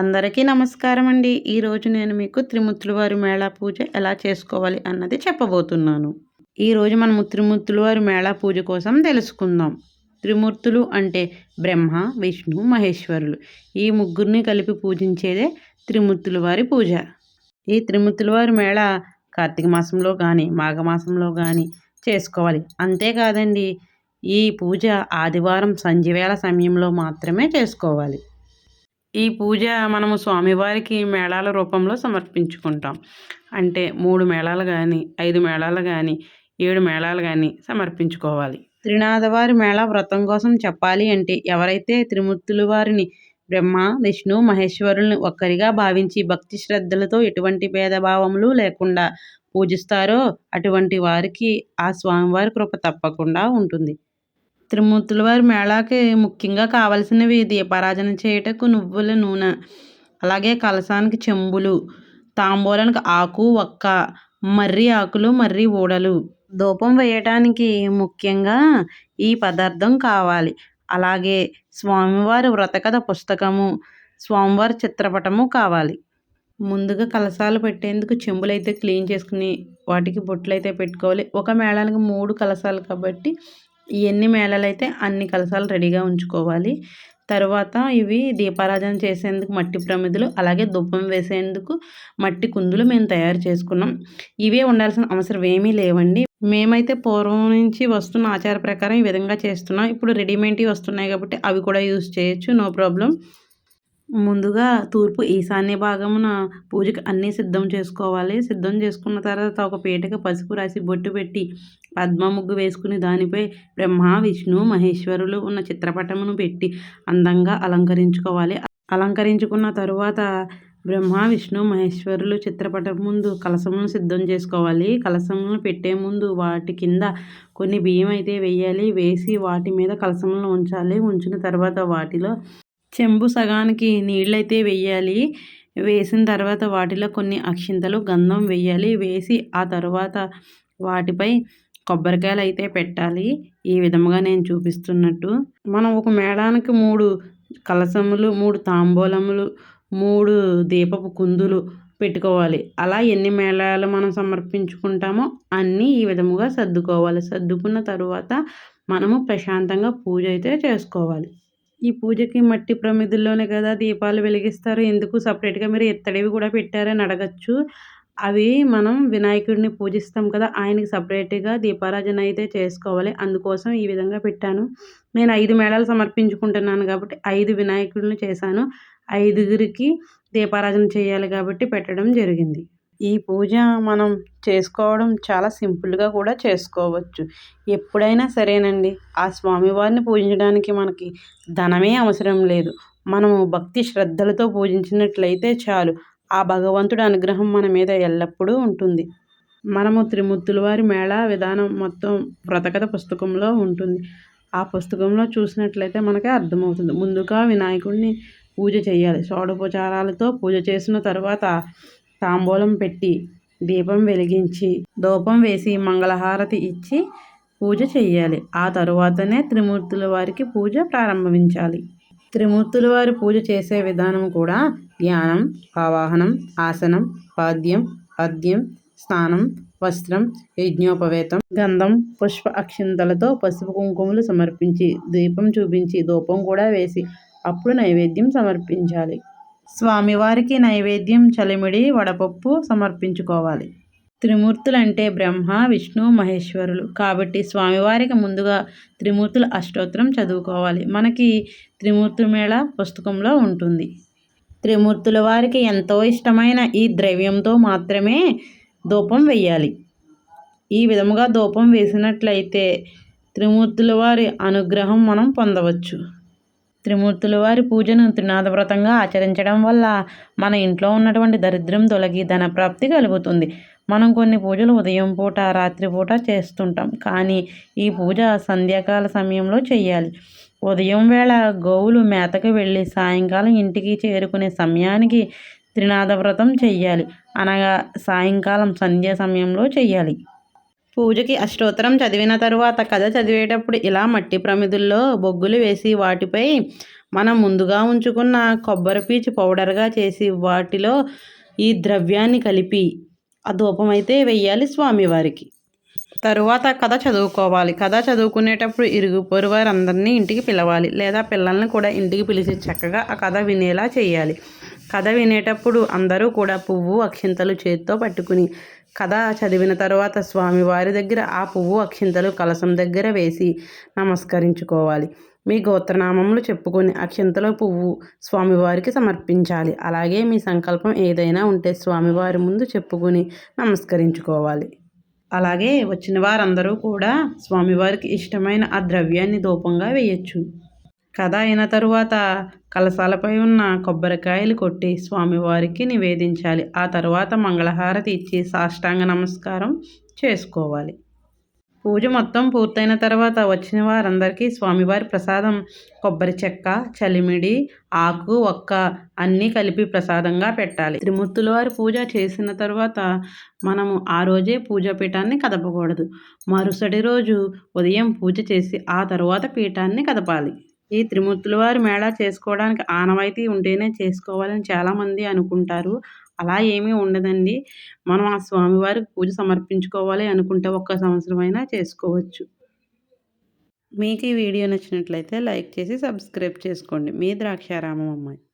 అందరికీ నమస్కారం అండి ఈరోజు నేను మీకు త్రిముత్తులవారి మేళా పూజ ఎలా చేసుకోవాలి అన్నది చెప్పబోతున్నాను. ఈరోజు మనము త్రిముత్తులవారి మేళా పూజ కోసం తెలుసుకుందాం. త్రిమూర్తులు అంటే బ్రహ్మ విష్ణు మహేశ్వరులు. ఈ ముగ్గురిని కలిపి పూజించేదే త్రిమూర్తులవారి పూజ. ఈ త్రిమూర్తులవారి మేళ కార్తీక మాసంలో కానీ మాఘమాసంలో కానీ చేసుకోవాలి. అంతేకాదండి ఈ పూజ ఆదివారం సంజవేళ సమయంలో మాత్రమే చేసుకోవాలి. ఈ పూజ మనము స్వామివారికి మేళాల రూపంలో సమర్పించుకుంటాం. అంటే మూడు మేళాలు కానీ ఐదు మేళాలు కానీ ఏడు మేళాలు కానీ సమర్పించుకోవాలి. త్రినాథవారి మేళా వ్రతం కోసం చెప్పాలి అంటే ఎవరైతే త్రిమూర్తుల వారిని బ్రహ్మ విష్ణు మహేశ్వరుల్ని ఒక్కరిగా భావించి భక్తి శ్రద్ధలతో ఎటువంటి భేదభావములు లేకుండా పూజిస్తారో అటువంటి వారికి ఆ స్వామివారి కృప తప్పకుండా ఉంటుంది. త్రిమూర్తుల వారి మేళాకి ముఖ్యంగా కావలసినవి దీపారాజన చేయటకు నువ్వుల నూనె అలాగే కలసానికి చెంబులు తాంబూలానికి ఆకు ఒక్క మర్రి ఆకులు మర్రి ఊడలు. ధూపం వేయటానికి ముఖ్యంగా ఈ పదార్థం కావాలి. అలాగే స్వామివారి వ్రతకథ పుస్తకము స్వామివారి చిత్రపటము కావాలి. ముందుగా కలసాలు పెట్టేందుకు చెంబులు అయితే క్లీన్ చేసుకుని వాటికి బొట్లు అయితే పెట్టుకోవాలి. ఒక మేళానికి మూడు కలసాలు కాబట్టి ఎన్ని మేళలు అయితే అన్ని కలసాలు రెడీగా ఉంచుకోవాలి. తర్వాత ఇవి దీపారాధన చేసేందుకు మట్టి ప్రమిదలు అలాగే దుప్పం వేసేందుకు మట్టి కుందులు మేము తయారు చేసుకున్నాం. ఇవే ఉండాల్సిన అవసరం ఏమీ లేవండి. మేమైతే పూర్వం నుంచి వస్తున్న ఆచార ప్రకారం ఈ విధంగా చేస్తున్నాం. ఇప్పుడు రెడీమేడ్వి వస్తున్నాయి కాబట్టి అవి కూడా యూజ్ చేయొచ్చు నో ప్రాబ్లం. ముందుగా తూర్పు ఈశాన్య భాగమున పూజకు అన్నీ సిద్ధం చేసుకోవాలి. సిద్ధం చేసుకున్న తర్వాత ఒక పీటకు పసుపు రాసి బొట్టు పెట్టి పద్మ ముగ్గు వేసుకుని దానిపై బ్రహ్మ విష్ణు మహేశ్వరులు ఉన్న చిత్రపటమును పెట్టి అందంగా అలంకరించుకోవాలి. అలంకరించుకున్న తరువాత బ్రహ్మ విష్ణు మహేశ్వరులు చిత్రపటం ముందు కలసమును సిద్ధం చేసుకోవాలి. కలసమును పెట్టే ముందు వాటి కింద కొన్ని బియ్యం అయితే వేయాలి. వేసి వాటి మీద కలసములను ఉంచాలి. ఉంచిన తర్వాత వాటిలో చెంబు సగానికి నీళ్ళైతే వేయాలి వేసిన తర్వాత వాటిలో కొన్ని అక్షింతలు గంధం వేయాలి వేసి ఆ తర్వాత వాటిపై కొబ్బరికాయలు అయితే పెట్టాలి. ఈ విధముగా నేను చూపిస్తున్నట్టు. మనం ఒక మేళానికి మూడు కలసములు మూడు తాంబూలములు మూడు దీపపు కుందులు పెట్టుకోవాలి. అలా ఎన్ని మేళాలు మనం సమర్పించుకుంటామో అన్నీ ఈ విధముగా సర్దుకోవాలి. సర్దుకున్న తరువాత మనము ప్రశాంతంగా పూజ అయితే చేసుకోవాలి. ఈ పూజకి మట్టి ప్రమిదుల్లోనే కదా దీపాలు వెలిగిస్తారు. ఎందుకు సపరేట్గా మీరు ఇత్తడివి కూడా పెట్టారని అడగచ్చు. అవి మనం వినాయకుడిని పూజిస్తాం కదా ఆయనకి సపరేట్గా దీపారాజన అయితే చేసుకోవాలి. అందుకోసం ఈ విధంగా పెట్టాను. నేను ఐదు మేళాలు సమర్పించుకుంటున్నాను కాబట్టి ఐదు వినాయకుడిని చేశాను. ఐదుగురికి దీపారాజన చేయాలి కాబట్టి పెట్టడం జరిగింది. ఈ పూజ మనం చేసుకోవడం చాలా సింపుల్గా కూడా చేసుకోవచ్చు. ఎప్పుడైనా సరేనండి. ఆ స్వామివారిని పూజించడానికి మనకి ధనమే అవసరం లేదు. మనము భక్తి శ్రద్ధలతో పూజించినట్లయితే చాలు. ఆ భగవంతుడి అనుగ్రహం మన మీద ఎల్లప్పుడూ ఉంటుంది. మనము త్రిమూర్తుల వారి మేళా విధానం మొత్తం వ్రతకథ పుస్తకంలో ఉంటుంది. ఆ పుస్తకంలో చూసినట్లయితే మనకే అర్థమవుతుంది. ముందుగా వినాయకుడిని పూజ చేయాలి. షోడోపచారాలతో పూజ చేసిన తర్వాత తాంబూలం పెట్టి దీపం వెలిగించి ధూపం వేసి మంగళహారతి ఇచ్చి పూజ చేయాలి ఆ తరువాతనే త్రిమూర్తుల వారికి పూజ ప్రారంభించాలి. త్రిమూర్తుల వారి పూజ చేసే విధానం కూడా ధ్యానం ఆవాహనం ఆసనం పాద్యం పద్యం స్నానం వస్త్రం యజ్ఞోపవేతం గంధం పుష్ప అక్షింతలతో పసుపు కుంకుమలు సమర్పించి దీపం చూపించి ధూపం కూడా వేసి అప్పుడు నైవేద్యం సమర్పించాలి. స్వామివారికి నైవేద్యం చలిమిడి వడపప్పు సమర్పించుకోవాలి. త్రిమూర్తులు అంటే బ్రహ్మ విష్ణు మహేశ్వరులు. కాబట్టి స్వామివారికి ముందుగా త్రిమూర్తుల అష్టోత్తరం చదువుకోవాలి. మనకి త్రిమూర్తుల మేళ పుస్తకంలో ఉంటుంది. త్రిమూర్తుల వారికి ఎంతో ఇష్టమైన ఈ ద్రవ్యంతో మాత్రమే ధూపం వేయాలి ఈ విధముగా ధూపం వేసినట్లయితే త్రిమూర్తుల వారి అనుగ్రహం మనం పొందవచ్చు. త్రిమూర్తుల వారి పూజను త్రినాథవ్రతంగా ఆచరించడం వల్ల మన ఇంట్లో ఉన్నటువంటి దరిద్రం తొలగి ధనప్రాప్తి కలుగుతుంది. మనం కొన్ని పూజలు ఉదయం పూట రాత్రిపూట చేస్తుంటాం. కానీ ఈ పూజ సంధ్యాకాల సమయంలో చేయాలి ఉదయం వేళ గోవులు మేతకు వెళ్ళి సాయంకాలం ఇంటికి చేరుకునే సమయానికి త్రినాథవ్రతం చెయ్యాలి. అనగా సాయంకాలం సంధ్యా సమయంలో చెయ్యాలి. పూజకి అష్టోత్తరం చదివిన తరువాత కథ చదివేటప్పుడు ఇలా మట్టి ప్రమిదుల్లో బొగ్గులు వేసి వాటిపై మనం ముందుగా ఉంచుకున్న కొబ్బరి పీచు పౌడర్గా చేసి వాటిలో ఈ ద్రవ్యాన్ని కలిపి ఆ ధూపం అయితే వెయ్యాలి స్వామివారికి. తరువాత కథ చదువుకోవాలి. కథ చదువుకునేటప్పుడు ఇరుగు పొరు వారందరినీ ఇంటికి పిలవాలి. లేదా పిల్లల్ని కూడా ఇంటికి పిలిచి చక్కగా ఆ కథ వినేలా చేయాలి. కథ వినేటప్పుడు అందరూ కూడా పువ్వు అక్షింతలు చేతితో పట్టుకుని కథ చదివిన తర్వాత స్వామివారి దగ్గర ఆ పువ్వు అక్షింతలు కలసం దగ్గర వేసి నమస్కరించుకోవాలి. మీ గోత్రనామములు చెప్పుకొని అక్షింతలో పువ్వు స్వామివారికి సమర్పించాలి. అలాగే మీ సంకల్పం ఏదైనా ఉంటే స్వామివారి ముందు చెప్పుకొని నమస్కరించుకోవాలి. అలాగే వచ్చిన వారందరూ కూడా స్వామివారికి ఇష్టమైన ఆ ద్రవ్యాన్ని ధూపంగా వేయచ్చు. కథ అయిన తరువాత కలశాలపై ఉన్న కొబ్బరికాయలు కొట్టి స్వామివారికి నివేదించాలి. ఆ తర్వాత మంగళహారతి ఇచ్చి సాష్టాంగ నమస్కారం చేసుకోవాలి. పూజ మొత్తం పూర్తయిన తర్వాత వచ్చిన వారందరికీ స్వామివారి ప్రసాదం కొబ్బరి చెక్క చలిమిడి ఆకు ఒక్క అన్నీ కలిపి ప్రసాదంగా పెట్టాలి. త్రిమూర్తుల వారి పూజ చేసిన తర్వాత మనము ఆ రోజే పూజా పీఠాన్ని కదపకూడదు. మరుసటి రోజు ఉదయం పూజ చేసి ఆ తర్వాత పీఠాన్ని కదపాలి. ఈ త్రిమూర్తుల వారి మేళా చేసుకోవడానికి ఆనవాయితీ ఉంటేనే చేసుకోవాలని చాలామంది అనుకుంటారు. అలా ఏమీ ఉండదండి. మనం ఆ స్వామివారికి పూజ సమర్పించుకోవాలి అనుకుంటే ఒక్క సంవత్సరం అయినా చేసుకోవచ్చు. మీకు ఈ వీడియో నచ్చినట్లయితే లైక్ చేసి సబ్స్క్రైబ్ చేసుకోండి. మీ ద్రాక్షారామం అమ్మాయి.